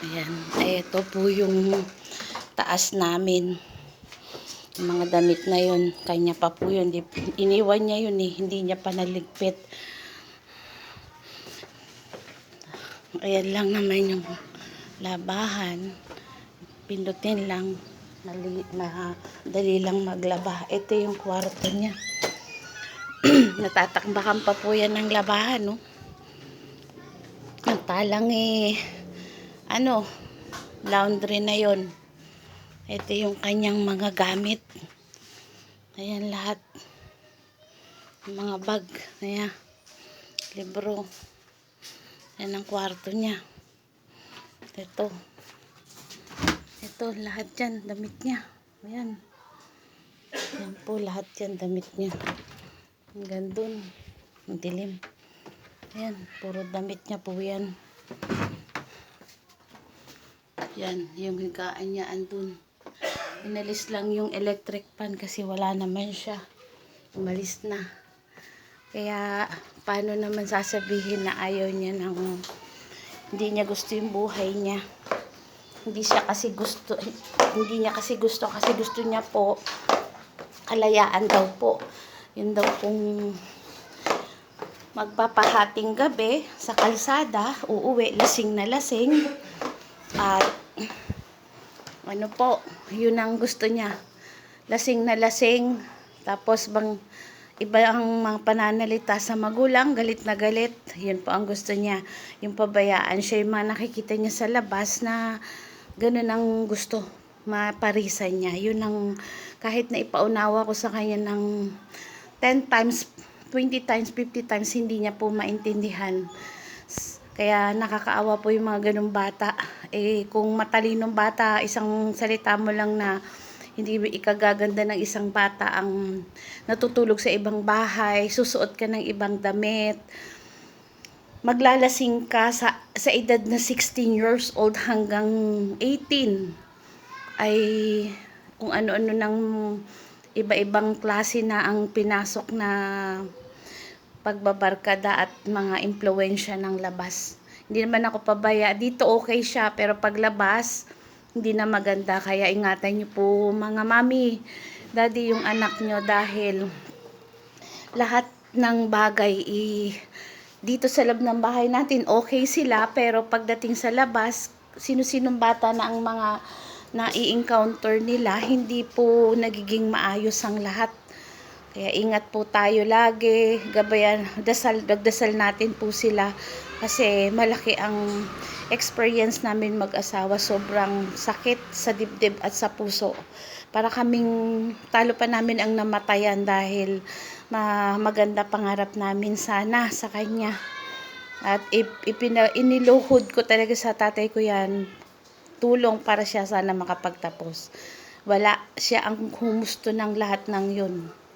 Ayan. Ay, ito po yung taas namin. Yung mga damit na yun. Kanya pa po yun. Iniwan niya yun eh. Hindi niya pa naligpit. Ayan lang naman yung labahan. Pindutin lang. Nali, na, dali lang maglaba. Ito yung kwarto niya. Natatakbakan pa po yan ng labahan, no? Ang talang eh, ano, laundry na yon. Ito yung kanyang mga gamit. Ayan lahat. Mga bag. Ayan. Libro. Yan ang kwarto niya. Ito. Ito, lahat yan. Damit niya. Ayan. Yan po, lahat yan. Damit niya. Hanggang dun. Ang dilim. Ayan, puro damit niya po yan. Yan, yung higaan niya andun. Inalis lang yung electric fan kasi wala naman siya. Umalis na. Kaya, paano naman sasabihin na ayaw niya ng hindi niya gusto yung buhay niya. Hindi siya kasi gusto, hindi niya kasi gusto, kasi gusto niya po kalayaan daw po. Yun daw pong magpapahating gabi sa kalsada, uuwi lasing na lasing. At ano po, yun ang gusto niya. Lasing na lasing, tapos bang iba ang mga pananalita sa magulang, galit na galit. Yun po ang gusto niya. Yung pabayaan siya, yung mga nakikita niya sa labas na ganun ang gusto maparisan niya. Yun ang kahit na ipaunawa ko sa kanya ng 10 times 20 times, 50 times, hindi niya po maintindihan. Kaya nakakaawa po yung mga ganong bata. Eh, kung matalinong bata, isang salita mo lang na hindi ikagaganda ng isang bata ang natutulog sa ibang bahay, susuot ka ng ibang damit, maglalasing ka sa, sa edad na 16 years old hanggang 18 ay kung ano-ano ng iba-ibang klase na ang pinasok na pagbabarkada at mga impluensya ng labas. Hindi naman ako pabaya. Dito okay siya, pero paglabas, hindi na maganda. Kaya ingatan niyo po mga mami, daddy yung anak niyo dahil lahat ng bagay i dito sa loob ng bahay natin okay sila pero pagdating sa labas sino-sinong bata na ang mga na i-encounter nila hindi po nagiging maayos ang lahat kaya ingat po tayo lagi, gabayan, dasal, dagdasal natin po sila kasi malaki ang experience namin mag-asawa, sobrang sakit sa dibdib at sa puso. Para kaming talo pa namin ang namatayan dahil ma maganda pangarap namin sana sa kanya. At ip, ipina, iniluhod ko talaga sa tatay ko yan, tulong para siya sana makapagtapos. Wala siya ang humusto ng lahat ng yun